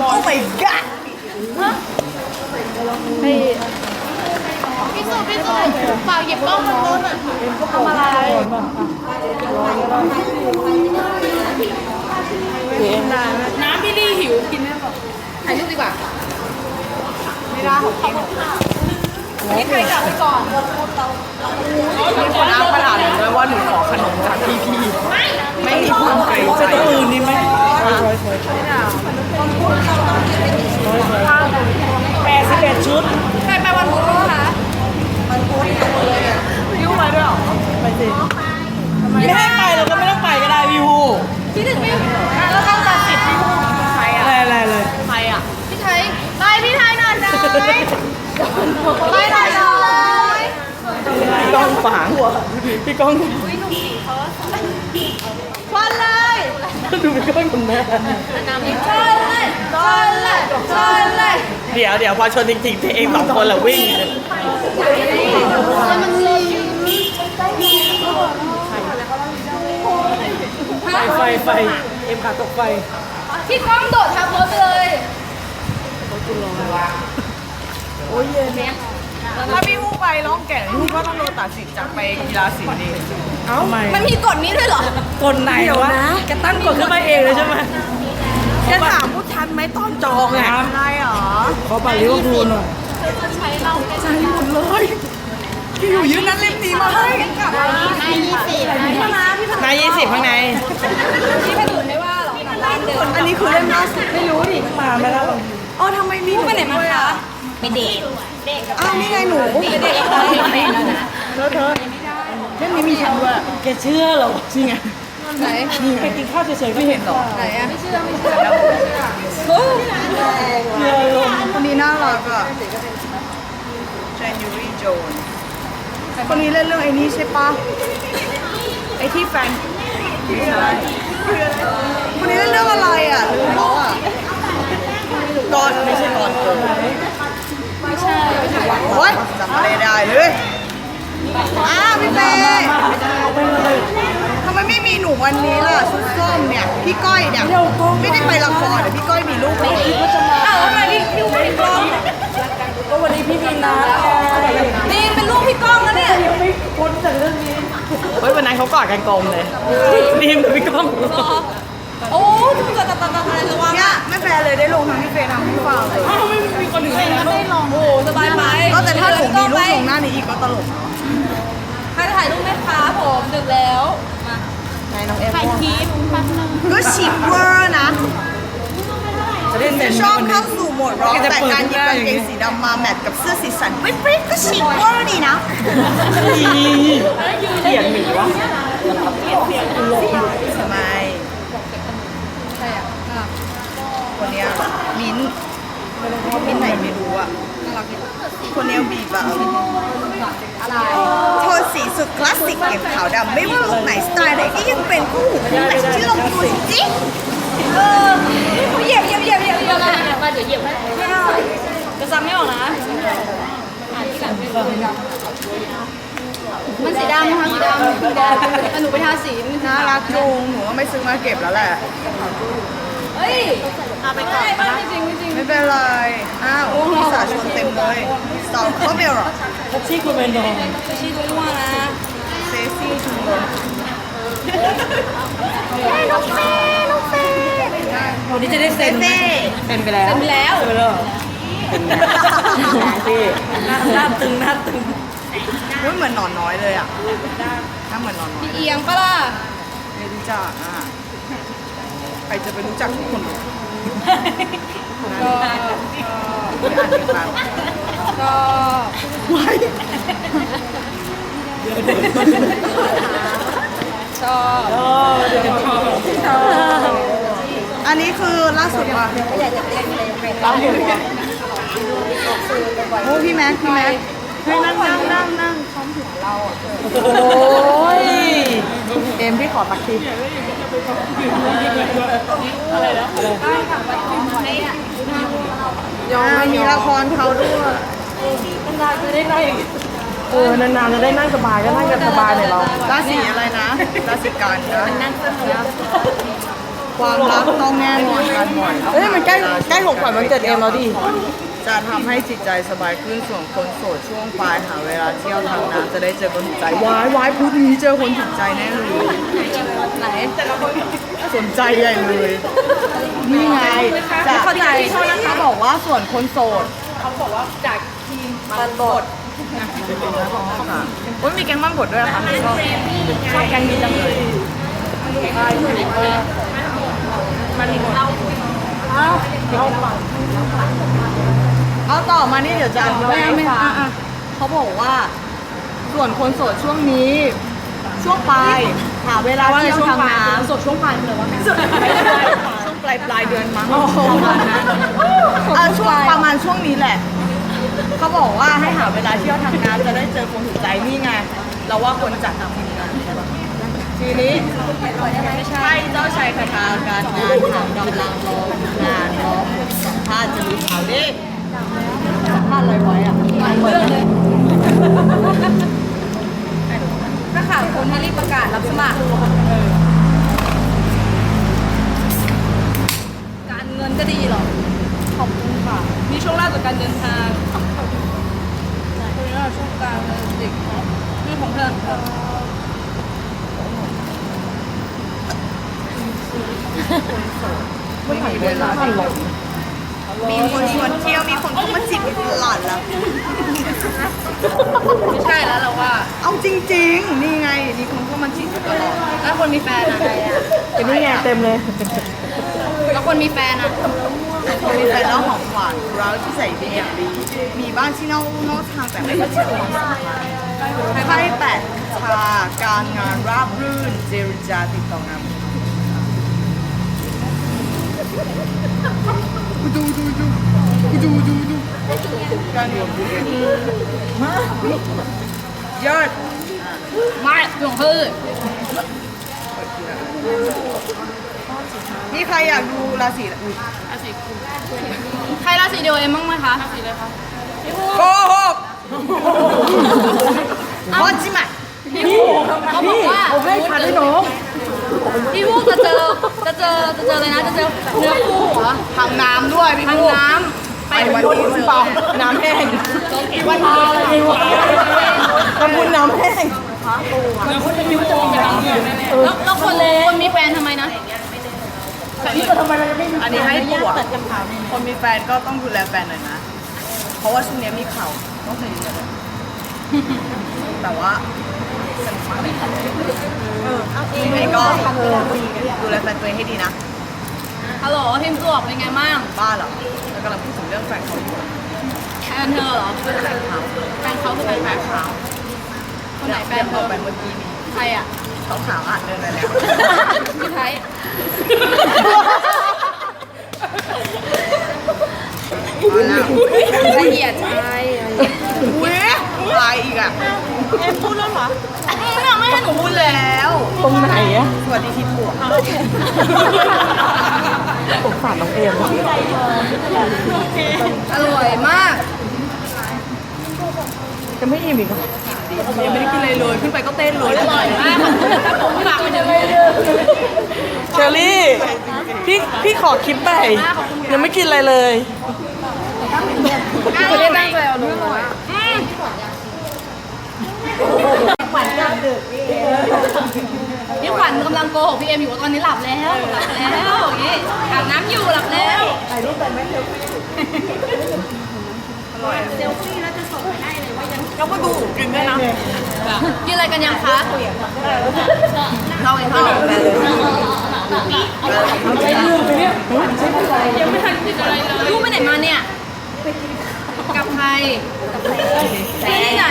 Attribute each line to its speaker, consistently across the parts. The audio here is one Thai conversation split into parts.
Speaker 1: my god
Speaker 2: พี่สุพี่สุฝากหยิบกล้องบนโต๊ะหน่อยทำอะไรน้ำพี่ลี่หิวกินได้ป่ะถ่ายรูปดีกว่าไม่ได้ของกินนี่ใครกลับไปก่อน
Speaker 1: มีคนอ้างขนาดนี้ด้วยว่าหนูขอขนมจากพี่พี่ๆไม่มีความเกรงใจ
Speaker 3: จะตัวอื่นนี่ไหม แปดสิบเอ็ดชุด
Speaker 2: ใครไปวันพุธบ้างคะ
Speaker 1: ยุ่งไปด้วยเหรอ
Speaker 3: ไปสิไม่ให้ไปเราก็ไม่ต้องไปก็ได้วิว
Speaker 2: พี่ถึงไม่แล้วต้องตัดสิทธิ์พี่
Speaker 1: ใครอะ
Speaker 3: อะไรอะไรเลย
Speaker 1: ใครอะ
Speaker 2: พี่ไทยไปพี่ไทยหน่อยนะไปหน่อยนะ
Speaker 3: พี่ก้องฝางพี่ก้อง
Speaker 2: ชนเลย
Speaker 3: ดูพี่ก้องคุณแม่
Speaker 2: ชนเลยชนเลยชนเลย
Speaker 3: เดี๋ยวเดี๋ยวพอชนจริงๆเองสองคนแหละวิ่ง
Speaker 2: มันเลย
Speaker 3: ไฟไฟไฟเอ็มขาตกไฟ
Speaker 2: พี่ก้องโดดทับรถไปเลย
Speaker 1: ถ้าพี่ฮู้ไปร้องแก่งพี่ฮู้ก็ต้องโดนตัดสิทธิ์จากไปกีฬาสีดี
Speaker 3: เอ้าทำไม
Speaker 2: มันมีกฎนี้ด้วยเหรอ
Speaker 3: กดไหนวะแกตั้งกดขึ้นมาเองเลยใช่ไหม
Speaker 1: แกถามผู้ทันไหมตอนจองไงใช่เหรอ
Speaker 3: ขอบัตรลิเวอร์พูลหน่อย
Speaker 2: ใช้เราแค่
Speaker 1: ใช่หมดเลยพี่อยู่ยืนนั้นเล่มนี้มาให้กลับมา
Speaker 2: ให้ยี่สิบพี่พนาพี่พ
Speaker 3: นายยี่สิบข้างใน
Speaker 2: พี่พดุนไม่ว่าหรอกร้านเดิม
Speaker 1: อันนี้คือเล่มล่าสุดไม่รู้ดิ
Speaker 3: มาไม่แล้ว
Speaker 1: อ๋อทำไมมีหนู
Speaker 2: ไปไหนมา
Speaker 1: ด้วย
Speaker 2: คะ
Speaker 1: อะ
Speaker 2: ไปเดท
Speaker 1: อ้าวนี่ไงหนู
Speaker 2: ไปเดทตอนเห็นแฟนแล้วนะ
Speaker 1: เธอเธอ เล่มนี้มีฉันด้วย
Speaker 3: แกเชื่อเหรอ
Speaker 1: จริงไง
Speaker 2: ไหน
Speaker 3: ไปกินข้าวเฉยๆก็เห็นหรอ
Speaker 2: ไหนอะไม่เชื่อไม่เชื่อ
Speaker 3: เชื่อลม
Speaker 1: คนนี้น่ารักอะเจนยูรี่โจนคนนี้เล่นเรื่องไอ้นี่ใช่ปะไอ้ที่แฟนไม่ใช่คนนี้เล่นเรื่องอะไรอะลืมแล้วอะกอนไม่ใช่กอนเกิน
Speaker 2: ไม่ใช่
Speaker 1: โอ๊ยจำอะไรได้เลย อ้าวพี่เป้
Speaker 3: เอาไปเลย
Speaker 1: ทำไมไม่มีหนูวันนี้ล่ะชุดส้มเนี่ย พี่ก้อยเนี่ยไม่ได้ไปละครแต่พี่ก้อยมีลูกเลย
Speaker 2: อ้าวทำไมพี่พี่ไม่กล้อง
Speaker 3: ก็วันนี้พี่มีนัด
Speaker 2: นี่เป็นลูกพี่ก้องนะเนี่ย
Speaker 3: ยังไม่พ้นจากเรื่องนี้
Speaker 1: เฮ้ยวันนั้นเขากอดกันกลมเลย
Speaker 3: ดีมกับพี่ก้อง
Speaker 2: โอ้ทุกคนตัดตัดตัดอะไรระวัง
Speaker 1: เนี่ยไม่แฟร์เลยได้ลงทั้งพี่เฟย์ทั้งพี่ฟางเลย
Speaker 3: อ้าวไม่มีคนอื่นเลยนะ
Speaker 2: ได้ลองโอ้สบายไหม
Speaker 1: ก็แต่ถ้าหนูมีลูกตรงหน้านี้อีกก็ตลก
Speaker 2: ใคร ถ่ายรูปไหมคะผมดึกแล้วมา
Speaker 1: ไงน้องเอฟ
Speaker 2: ถ่ายคลิปแป๊บนึง
Speaker 1: ก็ชิปเวอร์นะ
Speaker 3: จะเล่นเต็ม
Speaker 1: ชอบเข้าสู่โหมดร็อกแต่การหยิบกางเกงสีดำมาแมทกับเสื้อสีสันวิปริตก็ชิปเวอร์ดีนะ
Speaker 3: อีเถียงหนีวะ
Speaker 1: ทำไม
Speaker 2: ใครอะน่ารัก
Speaker 1: คนเนี้ยมิ้นท์มิ้นท์ไหนไม่รู้อะ
Speaker 2: น่ารักดี
Speaker 1: คนเนี้ยบีบอะ
Speaker 2: อะไร
Speaker 1: โทนสีสุดคลาสสิกอย่างขาวดำไม่ว่าลุคไหนสไตล์ไหนก็ยังเป็นคู่หูคู่แต่ที่ลงทุนจริง
Speaker 2: เออเหยียบเหยียบเหยียบเหยียบเหยียบมาเดี๋ยวเหยียบให้ไม่เอาจะซ้ำไม่ออกนะมันสีดำนะคะสีดำสีดำแต่หนูไปทาสีน
Speaker 1: น่ารักจุงหนูก็ไม่ซื้อมาเก็บแล้วแหละ
Speaker 2: เฮ้ยเอาไปก่อนไม่จริงไม่จริง
Speaker 1: ไม่เป็นไรอ้าวมีสาชนเต็มเลยสองเขาเบลหรอ
Speaker 3: แท็กซี่คุณเป็นดอง
Speaker 2: ชี้ตัวมั่วนะ
Speaker 1: เซซี่ชุมลน
Speaker 2: น้องเฟ่น้องเฟ่
Speaker 3: วันนี้จะได้
Speaker 1: เซ
Speaker 3: เซ็นไหม
Speaker 1: เซ่
Speaker 3: เป็นไปแล้ว
Speaker 2: เป็นไปแล้ว
Speaker 3: เออแล้วพี่หน้าหน้าตึงหน้าตึง
Speaker 1: เฮ้ยเหมือนหนอนน้อยเลยอะหน้าเหมือนหนอนน้อย
Speaker 2: เอียงปะล่ะ
Speaker 1: ไม่รู้จักอะใครจะไปรู้จักทุกคนอ่าน
Speaker 2: ก็
Speaker 1: ถึงครับ
Speaker 2: ก็
Speaker 1: ไว้
Speaker 2: ชอบ
Speaker 3: อ๋อเดี๋ยวชอบ
Speaker 1: อันนี้คือล่าสุดว่ะโอ้พี่แม็กพี่แม็กให้นั่งนั่งนั่งนั่งซ้อมหัวเราอะ
Speaker 3: โอ้ย
Speaker 1: เอ็มพี่ขอตักที ยอมมีละครเขาด้วย
Speaker 3: นานๆจะได้นั่งอย่างเออนานๆจะได้นั่งสบายก็นั่งกันสบายหน่อยเรา
Speaker 1: ราศีอะไรนะราศีกันนะ
Speaker 2: นั่งสนุก
Speaker 1: ความรักต้องแน่นอนกันบ่อย
Speaker 3: เอ้ยมันใกล้ใกล้ของขวัญวันเกิดเอ็มแล้วดิ
Speaker 1: จะทำให้จิตใจสบายขึ้นส่วนคนโสดช่วงปลายหาเวลาเที่ยวทางน้ำจะได้เจอคนถูกใจวายวายพุธนี้เจอคนถูกใจแน่เลย
Speaker 2: ไหน
Speaker 1: สนใจใหญ่เลยนี่ไงจะเข้าใจเขาบอกว่าส่วนคนโสด
Speaker 2: เขาบอกว่าจากทีมมันบด
Speaker 1: โอ้ยมีแกงบ้างบดด้วยนะคะชอบชอบแกงนี้จังเลย
Speaker 2: มันเรา
Speaker 1: เอา ต่อมานี่เดี๋ยวจะอธิบายให้ฟังเขาบอกว่าส่วนคนโสดช่วงนี้ ช่วงปลายหาเวลาเที่ยวทางน้ำ
Speaker 2: สดช่วงปลายเลยว่าไง
Speaker 1: ช่วงปลายปลายเดือนมั้งประมาณนั้นอะช่วงประมาณช่วงนี้แหละ เขาบอกว่าให้หาเวลาเที่ยวทางน้ำจะได้เจอคนถูกใจนี่ไงเราว่าคนจัดทำทีมงานใช่ปะทีนี้ให้เจ้าชายคาถาการงานถามกำลังรองานรอผลสัมภาษณ์จะรู้ข่าวดิ สัมภาษณ์อะไรไว้อะ
Speaker 2: หลายเรื่องเลยถ้าขาดคนให้รีบประกาศรับสมัคร การเงินก็ดีหรอ ขอบคุณค่ะ มีช่วงแรกจากการเดินทางคุยว่าช่วงกลางเด็กนี่ของเธอ
Speaker 1: ไม่มีเวลาที่หลง มีคนชวนเที่ยว มีคนเข้ามาจีบตลอดแล้ว
Speaker 2: ไม่ใช่แล้วเราว่า
Speaker 1: เอาจริง ๆ นี่ไง มีคนเข้ามาจีบตลอด
Speaker 2: แล้วคนมีแฟนอะ
Speaker 3: เอ็มนี่ไงเต็มเลย
Speaker 2: แล้วคนมีแฟนอะ
Speaker 1: คนมีแฟนแล้วหอมหวานเราที่ใส่ดีอย่างดี มีบ้านที่นอกนอกทางแต่ไม่ก็เชื่อความสัมพันธ์ไพ่แปดชาการงานราบรื่น เจรจาติดต่องาน ดูดูดูดูดูดูการเงินยอด
Speaker 2: ม่หลวงพืช
Speaker 1: นี่ใครอยากดูราศี
Speaker 2: ราศีกุมใครราศีเดียวเอ็มบ้างไหมคะราศีเลยคะ
Speaker 1: โกหกพอจิมะ
Speaker 2: พี่พูเขาบอกว่า
Speaker 3: ผมให้คันให้น้อง
Speaker 2: พี่พูจะเจอจะเจอจะเจออะไรนะจะเจอเนื้อคู่
Speaker 1: ทางน้ำด้วยพี่
Speaker 2: ทาง
Speaker 1: พู
Speaker 2: น้ำไป
Speaker 1: วันนี้เจอ
Speaker 3: เปล่าน้ำแห้ง
Speaker 2: วัน
Speaker 3: ปลาอะไรดีวะกำพุนน้ำแห้ง
Speaker 2: แล้วแล้วคนคนมีแฟนทำไมนะ
Speaker 3: นี่ก็ทำไมเราจะไม่มี
Speaker 1: อันนี้ให้ปวดคนมีแฟนก็ต้องดูแลแฟนหน่อยนะ เพราะว่าช่วงนี้มีข่าวต้องเคยดูแต่ว่ายังไงก็ดูแลแฟนตัวเองให้ดีนะ
Speaker 2: ฮัลโหลทีมสวบเป็นไงบ้าง
Speaker 1: บ้าเหรอเรากำลังพูดถึงเรื่องแฟนเขาอยู่
Speaker 2: แฟนเธอเหรอ
Speaker 1: แฟนเขา
Speaker 2: แฟนเขาคือแฟนแฟนเขาคนไหนแฟนเธ
Speaker 1: อ
Speaker 2: อ
Speaker 1: อกไปเมื่อกี้นี้
Speaker 2: ใครอะ
Speaker 1: เขาขาวอ่านเดินไปแล้ว
Speaker 2: พี่ไทยละเอียดใช่
Speaker 1: อุ้ยตายอีกอะเอ็มพูดแล้วเหรอ
Speaker 2: ไม่เอาไม่ให้หนู
Speaker 1: พูดแล้ว
Speaker 3: ตรงไหนอะ
Speaker 1: สวัสดีทีผัว
Speaker 3: สงสารน้องเอ็ม
Speaker 2: อร่อยมาก
Speaker 3: จะไม่อิ่มอีกเหรอ
Speaker 1: ยังไม่ได้กินอะไรเลยขึ้นไปก็เต้นเลย
Speaker 2: อร่อยมากผมฝากไปถึง
Speaker 3: เชอรี่ พี่พี่ขอคลิปไป ยังไม่กินอะไรเลย
Speaker 2: ไม่ได้ตั้งใจเอาลงมา พี่ขวัญกำลังโกหกพี่เอ็มอยู่ว่าตอนนี้หลับแล้วหลับแล้วอย่างงี้อาบน้ำอยู่หลับแล้ว
Speaker 1: ก็มาดูกินด้วยนะ
Speaker 2: กินอะไรกันยังคะ
Speaker 1: เราเองค่ะแฟนเลย
Speaker 2: ยังไม่ทันกินอะไรเลยลูกไปไหนมาเนี่ย กับใครที่ไหน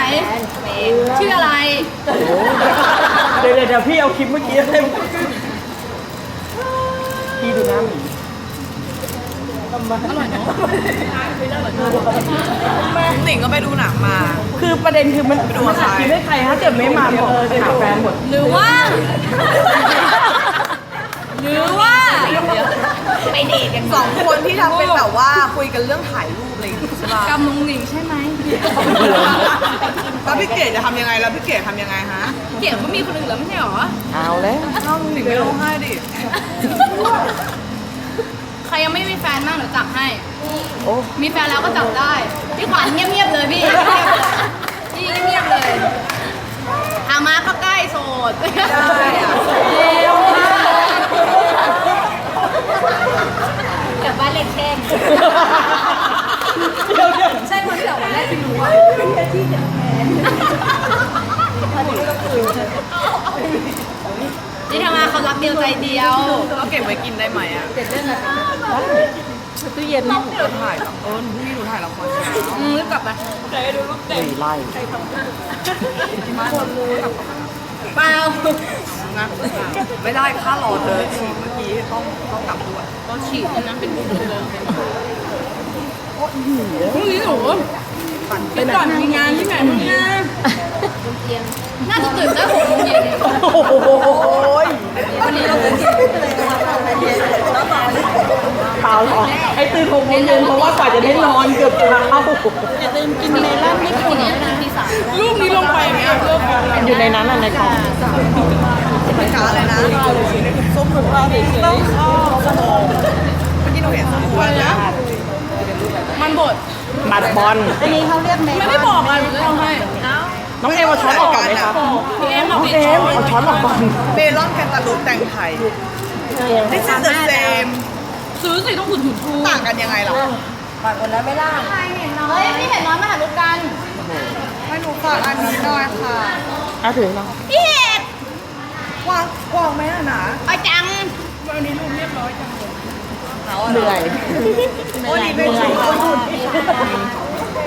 Speaker 2: ชื่ออะไร
Speaker 3: เดี๋ยวเดี๋ยวเดี๋ยวพี่เอาคลิปเมื่อกี้ให้พี่ดูน้ำหมี
Speaker 2: อร่อยเนาะ
Speaker 1: หนิงก็ไปดูหนังมา
Speaker 3: คือประเด็นคือมันมันอัดคลิปให้ใครถ้าเกิดไม่มาบอกหาแฟนหมด
Speaker 2: หรือว่า หรือว่า ไปเดทกัน
Speaker 1: สองคนที่ทำเป็นแบบว่าคุยกันเรื่องถ่ายรูปอะไรอย่างงี้ใช่ปะ
Speaker 2: กำมุงหนิงใช่ไหม
Speaker 1: แล้วพี่เกดจะทำยังไงแล้วพี่เกดทำยังไงฮะ
Speaker 2: เก๋ก็มีคนอื่นแล้วไม่ใช่หรอ
Speaker 3: เอาแล้ว
Speaker 1: น้องหนิงไม่ร้องไห้ดิ
Speaker 2: ใครยังไม่มีแฟนบ้างเดี๋ยวจับให้
Speaker 3: โอ้
Speaker 2: มีแฟนแล้วก็จับได้พี่ขวัญเงียบๆเลยพี่พี่เงียบๆเลยทามาก็ใกล้โสด
Speaker 1: ได้อะ
Speaker 2: กลับบ้านเล็กแข้งใช่คนที่บอกวันแรกที่รู้ว่านี่ทำมาเขารักเดียวใจเดียว
Speaker 1: เราเก็บไว้กินได้ไหมอะ
Speaker 3: ตู้เย็น
Speaker 1: หนูถ่ายละเออหนูพี่หนูถ่ายละครเช้า
Speaker 2: อืมรีบกลับมา
Speaker 3: สี่ไล่
Speaker 2: เปล่า
Speaker 1: นะ ไม่ได้ค่ารอเธอฉีดเมื่อกี้ต้องต้องกลับด้วย
Speaker 2: ก็ฉีดเลยนะเป็นบุญเลยพรุ่งนี้หนูเป็นก่อนมีงานที่ไหนบ้างนะน่าจะตื่นได้หกโมงเย็น
Speaker 3: โอ้โห
Speaker 2: วันนี้เราตื่น
Speaker 3: เปล่าหรอไอ้ตื่นหกโมงเย็นเพราะว่ากว่าจะได้นอนเกือบเช้า
Speaker 2: กินเมลอนไม่กินเนี่ยนะที่สาม
Speaker 1: ลูกนี้ลงไปเนี่ย
Speaker 3: อยู่ในนั้นอะในกล่อง
Speaker 1: เป็นกาอะไรนะส้มหมูราเฉยต้องข้าวสมองเมื่อกี้หนูเห็นส้มหมูนะ
Speaker 2: มันบด
Speaker 3: หมัดบอล
Speaker 2: ไม่ได้บอกอะหนูจะทำให้
Speaker 3: น้องเอมเอาช้อนออกก่อนไหมครับ
Speaker 2: พี่เอ็มบ
Speaker 3: น้
Speaker 2: อ
Speaker 3: อกง
Speaker 2: พี่
Speaker 3: เอมเอาช้อนออกก่อน
Speaker 1: เมลอนแคนตาลูปแตงไทย This is the same
Speaker 2: ซื้อสิต้องขุดถุงทู
Speaker 1: ต่างกันยังไงล่ะ
Speaker 2: เฮ้ยพี่เห็นน้อยมาหาลูกกัน
Speaker 1: ให้หนูฝากอันนี้หน่อยค่ะ
Speaker 3: เอาถือเนาะ
Speaker 2: พี่เห็ด
Speaker 1: วางวางไหมอะนะ
Speaker 2: เอาจัง
Speaker 3: เหนื่อย
Speaker 1: โอ้ดีเป็นชุดเอาหุ่น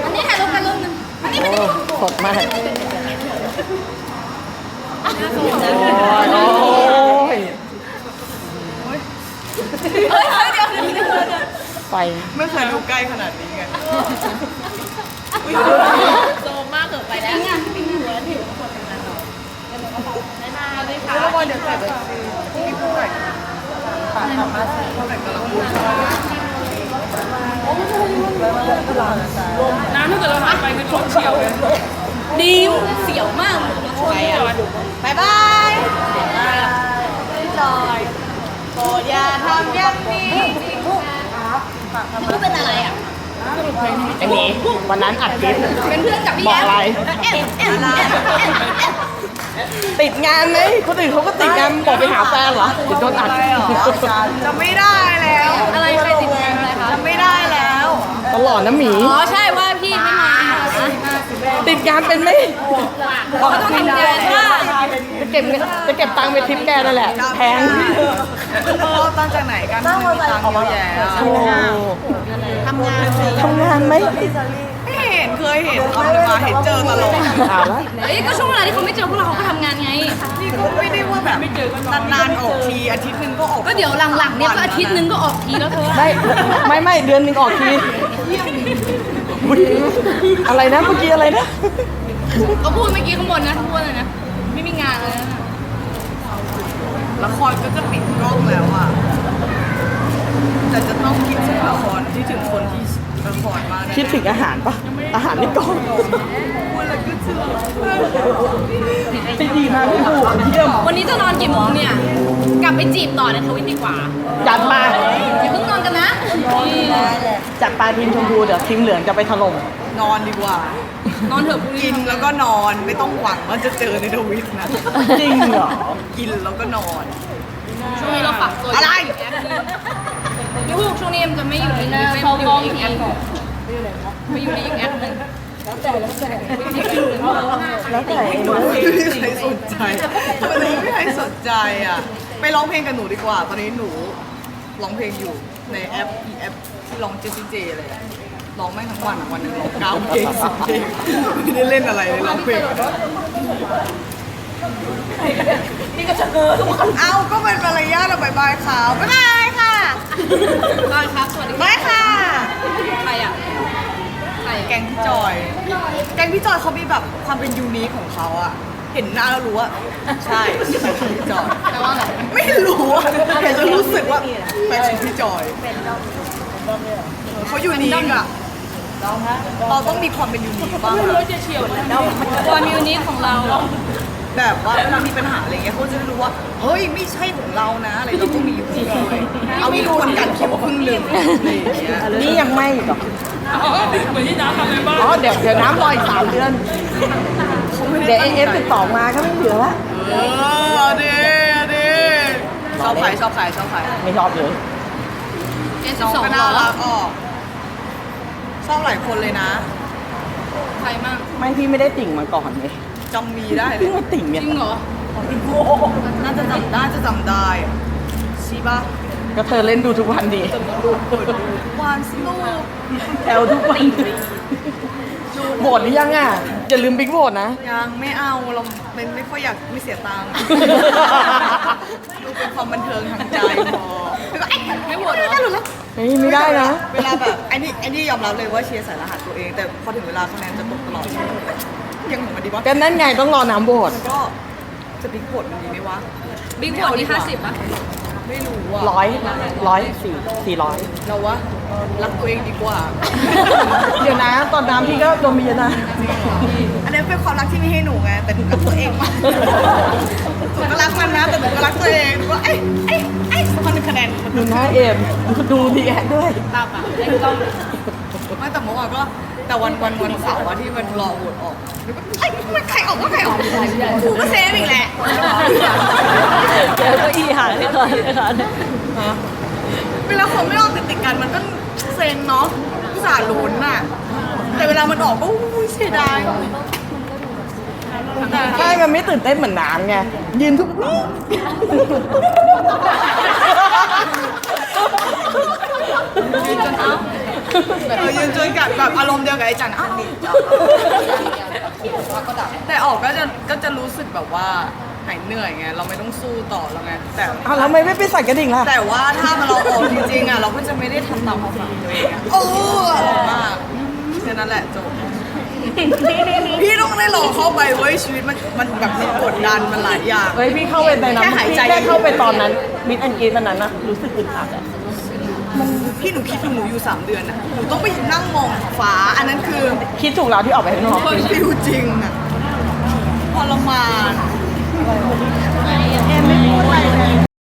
Speaker 2: อันนี้ถ่ายรูปกันรูปหนึงอันนี้
Speaker 3: โอ้
Speaker 2: ไม่ได้
Speaker 3: สดมากโอ้ย
Speaker 2: เฮ้ยเฮ้ยเดี๋ยวเดี๋ยวเดี๋ยวเดี๋ยว
Speaker 3: ไฟ
Speaker 1: ไม่เคยดูใกล้ขนาดนี้ไง
Speaker 2: โซมมากเกินไปแล้วเนี่ยพี่หัวถือคนนั้นหรอไม่มาเลย ค่ะ
Speaker 1: แล้ววันเดี๋ยวใส่ไปที่พูดหน่อยฝากกลับมาใส่ใส่กระพูด
Speaker 2: น้ำถ้าเกิดเราหายไปคือชนเฉียวเลยดีมเสียวมากรถชนอะ
Speaker 1: บายบายจอยโปรดอย่าทำอย่างนี้
Speaker 2: นี่เป็นอะไรอะ
Speaker 3: ไอ้หนีวันนั้นอัดคลิป
Speaker 2: เป็นเพื่อนกับพี่
Speaker 3: บอก
Speaker 2: แอ
Speaker 3: อะไร
Speaker 2: แอมแอมแอมแอม
Speaker 3: ติดงานไหมคนอื่นเขาก็ติดงานบอกไปหาแฟนเหรอติดโดนอัด
Speaker 1: จะไม่ได้แล้ว
Speaker 2: อะไรใครติดงานอะไรคะ
Speaker 1: จะไม่ได้แล้ว
Speaker 3: ตลอดนะหมี
Speaker 2: อ๋อใช่ว่าพี่ไม่มา
Speaker 3: ติดงานเป็นไหม
Speaker 2: เขาต้องทำงานว่า
Speaker 3: จะเก็บเงินจะเก็บตังค์ไปทริปแกนั่นแหละแพง
Speaker 1: เราตั้งจากไหนกันตั้งมาจากเยอะแยะ
Speaker 3: โอ้
Speaker 1: ทำงานสิ
Speaker 3: ทำงานไหม
Speaker 1: ไม่ เห็นเคยเห็นเขามาเห็นเจอตลอด
Speaker 3: ถามแล้ว
Speaker 2: เอ้ยก็ช่วงเวลาที่เขาไม่เจอพวกเราเขาก็ทำงานไง
Speaker 1: นี่ก็ไม่ได้ว่าแบบนานๆออกทีอาทิตย์หนึงก็ออก
Speaker 2: ก็เดี๋ยวหลังๆเนี่ยก็อาทิตย์นึงก็ออกทีแล้วเธอ
Speaker 3: ได้ไม่ไม่เดือนหนึ่งออกทีอุ๊ยอะไรนะเมื่อกี้อะไรนะ
Speaker 2: เขาพูดเมื่อกี้ข้างบนนะเขาพูดเลยนะ ไม่มีงานเลยนะ
Speaker 1: ละครก็จะปิดกล้องแล้วอะแต่จะต้องคิดถึงละครที่ถึงคนที่ละ ครมากแน่ๆ
Speaker 3: คิดถึงอาหารปะอาหารในกล่อง
Speaker 1: พูดแล้วก็เชื่อ
Speaker 3: ดีดีมากพี่บูเยี่ยม
Speaker 2: วันนี้จะนอนกี่โมงเนี่ย กลับไปจีบต่อในทวิตดีกว่า
Speaker 3: จัดมา
Speaker 2: อย่าเพิ่งนอนกันนะ
Speaker 3: จัดปลาทีมชมพูเดี๋ยวทีมเหลืองจะไปถล่ม
Speaker 1: นอนดีกว่า
Speaker 2: นอนเถอะพรุ่ง
Speaker 1: กิ
Speaker 2: นี้
Speaker 1: นแล้วก็นอนไม่ต้องหวังว่าจะเจอในทวิตนะ
Speaker 3: จริงเหรอ
Speaker 1: กินแล้วก็นอน
Speaker 2: ช่วงนี้เราฝากตัว
Speaker 1: อะไร
Speaker 2: ยู่ในแอปนึง พี่พูกช่วงนี้เอ็มจะไม่อยู่ในนี้ไม่อยู่ในอีกแอปหนึ่งไม่อยู่ในอีกแอปหนึ่ง
Speaker 3: แล้วแต่
Speaker 1: ไม่มีใครสนใจวันนี้ไม่มีใครสนใจอะ ไปร้องเพลงกับหนูดีกว่า ตอนนี้หนูร้องเพลงอยู่ในแอปอีแอปที่ร้องเจสซี่เจเลยอะร้องแม่งทั้งวันอะวันหนึงร้องเก้าเพลงสิบเพลงไม่ได้เล่นอะไรเลยร้องเพลง นี่ก็จะเกิน เอ้าก็เป็นมารยาทอะบายบายค่ะบ๊ายบาย ค่ะ
Speaker 2: บายครับสวัสดี
Speaker 1: บายค่ะ
Speaker 2: ใครอะใคร
Speaker 1: แกงพี่จอย แกงพี่จอยเขามีแบบความเป็นยูนิคของเขาอะเห็นหน้าแล้วรู้ว่าใช่แฟนพี่จอย
Speaker 2: แต่ว่าอะไร
Speaker 1: ไม่รู้อะแต่จะรู้สึกว่าแฟนพี่จอยเขาอยู่นี่อะเราต้องมีความเป็นยูนิคบ้าง
Speaker 2: ไม่
Speaker 1: อะ
Speaker 2: รู้จะเฉียวความยูนิคของเรา
Speaker 1: แบบว่าเวลามีปัญหาอะไรเงี้ยเขาจะได้รู้ว่า เฮ้ยไม่ใช่ของเรานะอะไรเราต้องมีอยู่ที่เลยเอามีคนกันคิวครึ่งหนึ่งอะไรอย่างเงี้ย
Speaker 3: นี่ยังไม่อีกเหรอ
Speaker 2: เหมือนที่น้าทำในบ้าน
Speaker 3: อ๋อเดี๋ยวเดี๋ยวน้ำรออีกสามเดือนเดี๋ยวเอเอฟติดต่อมาก็ไม่เหลือละ
Speaker 1: เออเอาดิเอาดิชอบขายชอบขายชอบขาย
Speaker 3: ไม่ชอบเลย
Speaker 2: เอ็น
Speaker 1: น้อง
Speaker 2: สอง
Speaker 1: ก็
Speaker 2: เหร
Speaker 1: น่า
Speaker 2: อ
Speaker 1: รักออกชอบหลายคนเลยนะ
Speaker 2: ใครมั่ง
Speaker 3: ไม่พี่ไม่ได้ติ่งมาก่อนไง
Speaker 1: จำมีได้เล
Speaker 3: เพิ่
Speaker 1: ย
Speaker 3: งมาติ่ง
Speaker 2: จ
Speaker 3: เนี่ย
Speaker 2: ริงเหรอ
Speaker 1: น่าจะจำน่าจะจำได้อะชีบ้า
Speaker 3: ก็เธอเล่นดูทุกวันดี
Speaker 1: วานสนุก
Speaker 3: แอลทุกวัน โหวตหรือยังอะอย่าลืมบิ๊กโหวตนะ
Speaker 1: ยังไม่เอาเราเป็นไม่ค่อยอยากไม่เสียตังค์ ดูเป็นความบันเทิงทางใจพอแล้วก็ไอ้ไม่โหวตเหรอ
Speaker 3: เฮ้ยไม่ได้นะ
Speaker 1: เวลาแบบไอ้นี่ไอ้นี่ยอมรับเลยว่าเชียร์ใส่รหัสตัวเอง แต่พอถึงเวลาคะแนนจะตกตลอดยังหนูมาดีวะ
Speaker 3: ก็นั่นไงต้องรอน้ำโหวต
Speaker 1: ก็จะบิ๊กโหวตมันดีไหมวะ
Speaker 2: บิ๊กบอร์ดนี่ห้าสิบอะ
Speaker 1: ไม่รู้อะ
Speaker 3: ร้อยร้อยสี่สี่ร้อย
Speaker 1: เราวะรักตัวเองดีกว่า
Speaker 3: เดี๋ยวนะตอนน้ำพี่ก็โดนมีเยอะนะ
Speaker 1: อันนี้เป็นความรักที่มีให้หนูไงแต่หนูรักตัวเองมากหนูก็รักมันนะแต่หนูก็รักตัวเองหนูก็ไอ้ไอ้ไอ้สักพันหนึ่งคะแนนมัน
Speaker 3: ดูหน้าเอ็มดูดีแอคด้วย
Speaker 1: ตามอะไม่แต่เมื่อวานก็ แต่วันวันวันเสาร์อะที่มันรอโหวตออกหนูก็ไอ้มันใครออกก็ใครออกถูกก็เซฟอีกแหละ
Speaker 3: เจอก็อีหายเลยค่ะเลยค่ะ
Speaker 1: เวลาคนไม่ออกติดติดๆกันมันก็เซ็งเนาะอุตส่าห์ลุ้นน่ะแต่เวลามันออกก็อุ้ยเสียดายแต่
Speaker 3: ใช่มันไม่ตื่นเต้นเหมือนน้ำไง ยืนทุกนี่
Speaker 1: เอ อยืนจนกับแบบอารมณ์เดียวกับไอ้จันอะนี่แต่ออกก็จะก็จะรู้สึกแบบว่าหายเหนื่อยไงเราไม่ต้องสู้ต่อแล้วไงแต่
Speaker 3: อ้าวแล้วทำไมไม่ไปใส่กระดิ่งล่ะ
Speaker 1: แต่ว่าถ้ามันเราออกจริงๆอะเราก็จะไม่ได้ทำตามความฝันของตัวเองอะโอ้อร่อยมากแค่นั้นแหละจบพี่ต้องได้ลองเข้าไปเว้ยชีวิตมันมันแบบมันกดดันมันหลายอย่าง
Speaker 3: เฮ้ยพี่เข้าไปในนั้น
Speaker 1: แค่หายใจ
Speaker 3: พี่แค่เข้าไปตอนนั้นมิดอันกีตอนนั้นนะรู้สึกอึดอัดอะ
Speaker 1: พี่หนูคิดถึงหนูอยู่ 3 เดือนนะหนูต้องไปนั่งมองฟ้า อันนั้นคือ
Speaker 3: คิดถูกแล้วที่ออกไปข้างนอก
Speaker 1: ฟิลจริงอะทรมาน